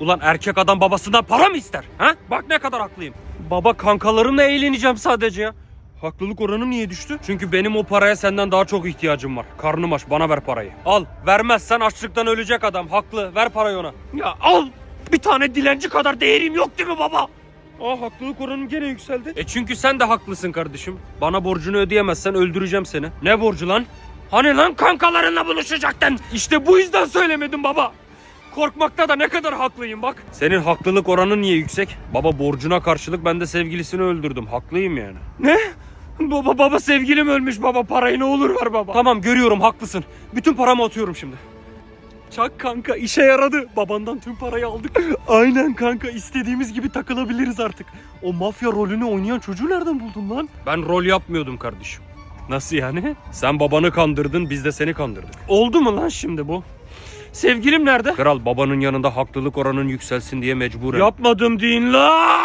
Ulan erkek adam babasından para mı ister? Ha? Bak ne kadar haklıyım. Baba kankalarımla eğleneceğim sadece ya. Haklılık oranı niye düştü? Çünkü benim o paraya senden daha çok ihtiyacım var. Karnım aç bana ver parayı. Al vermezsen açlıktan ölecek adam. Haklı ver parayı ona. Ya al bir tane dilenci kadar değerim yok değil mi baba? Aa haklılık oranın gene yükseldi. E çünkü sen de haklısın kardeşim. Bana borcunu ödeyemezsen öldüreceğim seni. Ne borcu lan? Hani lan kankalarınla buluşacaktın? İşte bu yüzden söylemedim baba. Korkmakta da ne kadar haklıyım bak. Senin haklılık oranı niye yüksek? Baba borcuna karşılık ben de sevgilisini öldürdüm. Haklıyım yani. Ne? Baba baba sevgilim ölmüş baba parayı ne olur ver baba. Tamam görüyorum haklısın. Bütün paramı atıyorum şimdi. Çak kanka işe yaradı. Babandan tüm parayı aldık. Aynen kanka istediğimiz gibi takılabiliriz artık. O mafya rolünü oynayan çocuğu nereden buldun lan? Ben rol yapmıyordum kardeşim. Nasıl yani? Sen babanı kandırdın biz de seni kandırdık. Oldu mu lan şimdi bu? Sevgilim nerede? Kral babanın yanında haklılık oranın yükselsin diye mecburen. Yapmadım deyin la.